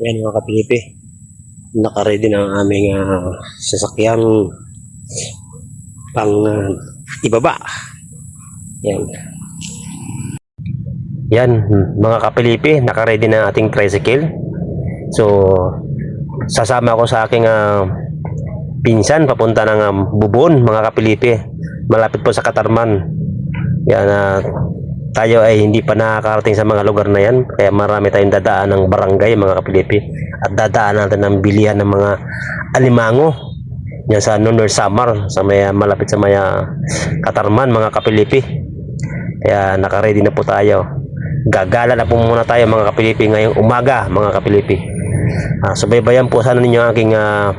Ayan mga kapilipi. Nakaready na ang aming ah, sasakyan pang ah, ibaba. Yan. Yan, mga kapilipi, nakaready na ating tricycle. So, sasama ko sa aking ah, pinsan papunta ng um, Bubon, mga kapilipi. Malapit po sa Katarman. Yan, ah, tayo ay hindi pa nakakarating sa mga lugar na yan. Kaya marami tayong dadaan ng barangay, mga kapilipi. At dadaan natin ng bilihan ng mga alimango. Yan sa Nunor Samar, sa may, malapit sa may ah, Katarman, mga kapilipi. Kaya nakaready na po tayo. Gagala na po muna tayo mga kapilipi ngayong umaga mga kapilipi. Ah, subaybayan po sana ninyo aking ah,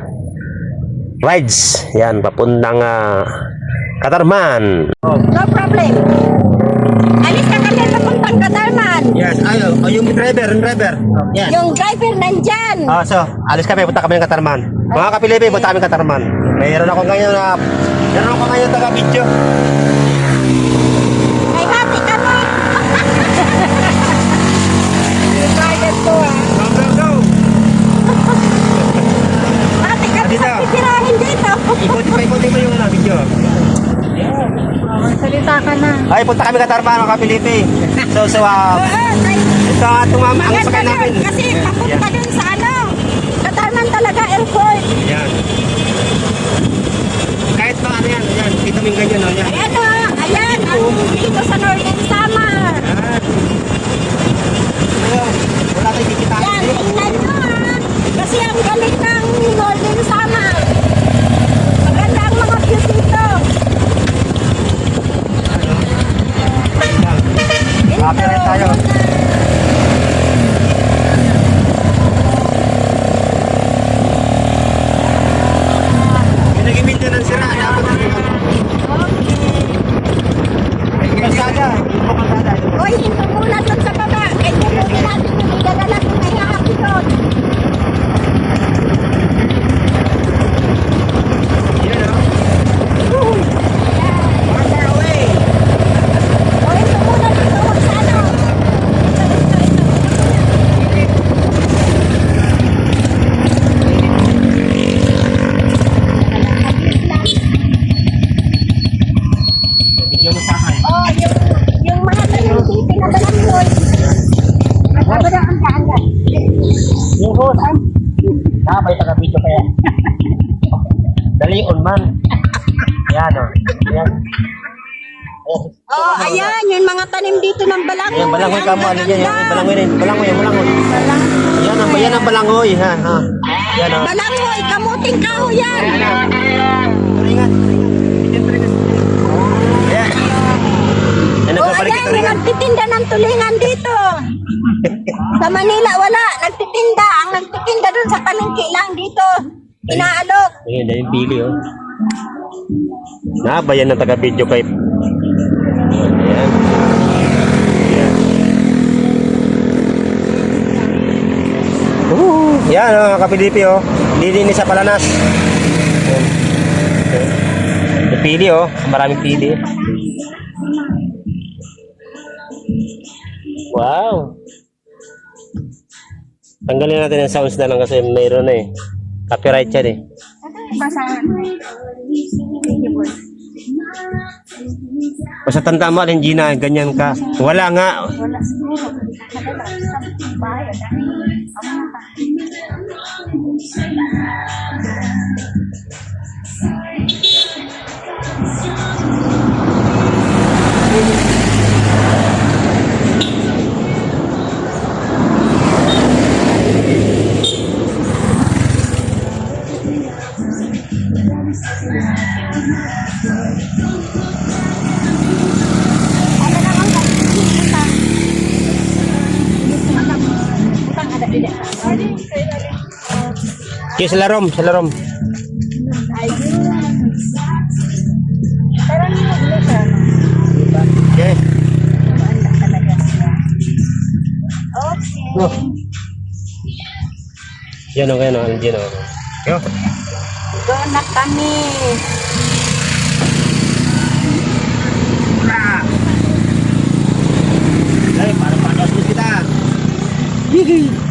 rides. Yan, papuntang ah, Katarman. No problem. Alis ka kami papuntang Katarman. Yes, ayo, oh, yung driver, yung driver. Yan. Yung driver nandyan. Ah, so, alis kami, punta kami ng Katarman. Mga kapilipi, punta kami ng Katarman. Mayroon ako ngayon na, mayroon ako ngayon taga-video. Ay, hati kami. Driver to ah. Go, go, go! Hati kami sa Dito. titirahin dito. Ikuti pa, ikuti mo yung uh, video. Salita ka na. Ay, punta kami Katarman, mga kapilipi. So, so, ah, ito ang tumama ang sakay namin. kasi papunta dun sa ano. Katarman talaga airport. Yan. Kahit pa ano yan, yan, kita mo yung ganyan, oh, yan. Ayan o, ayan. Ang dito sa Northern Summer. Yan. Ayun, wala tayong kikitain. Yan, tingnan nyo ha. Kasi ang galing ng Northern Summer. Maganda ang mga views dito. Copyright tayo. Naging maintenance sira, dapat ang po kalsada. Ito muna doon sa baba. Eh, tulutin Dali on man. Yan, oh. Yan. Ayan. Oh, ayan, yung mga tanim dito ng balangoy. Ayan, balangoy ka mo. Ano yan? Yan, Ang balangoy rin. Balangoy, yan, balangoy. Balang- Yan ang, yan ang balangoy, ha, ha. Yan, oh. Balangoy, kamuting kahoy yan. Turingan. Yan, turingan. Ayan. Yan, Oh, ayan, yung turingan. nagtitinda ng tulingan dito. Sa Manila, wala. Nagtitinda. Ang nagtitinda dun sa palengke lang dito. Inaalok. Ayan, dahil pili, oh. Nabayan ng taga-video kay... Ayan. Ayan. Yan, oh, kapilipi, oh. Lilinis sa palanas. Ayan. Ayan. Pili, oh. Maraming pili. Wow. Tanggalin natin yung sounds na lang kasi mayroon na eh. Copyright yan eh. Basahan. Basta tanda mo, Alin Gina, ganyan ka. Wala nga. Wala siguro. Bayad. Ano Okay, sa larom, sa larom. Ulit ah. Okay. Siya. Okay. Oh. Yan o, yan o, Alin Gina. Yo. Doon na kami. Ay, para panos kita. Higi.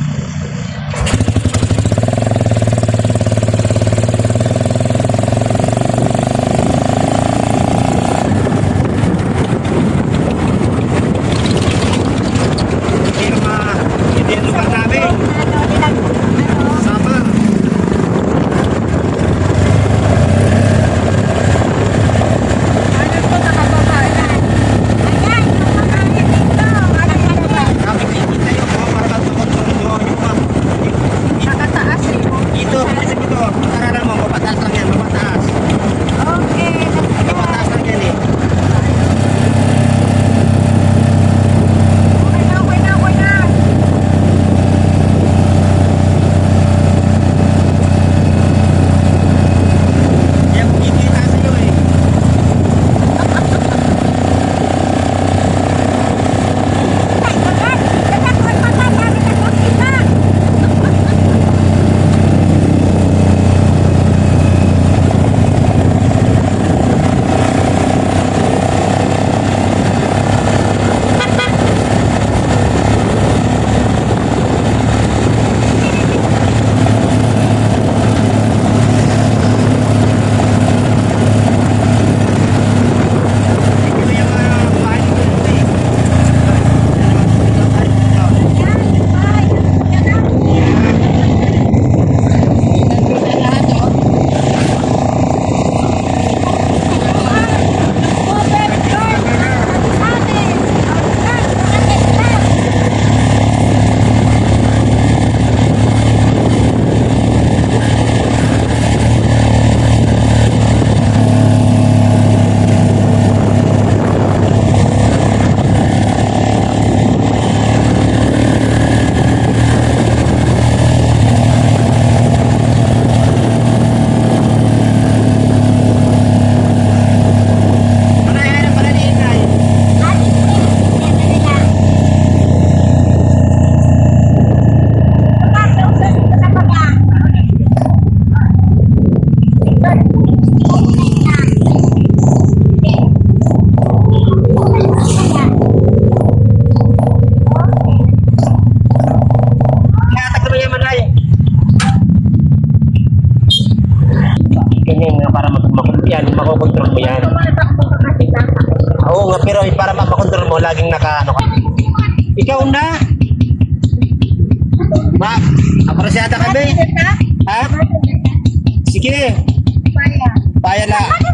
makontrol mo yan. Oo nga, pero para mapakontrol mo, laging naka, ano ka. Ikaw na! Ma, apresyada kami. Ha? Sige. Paya. Paya lang.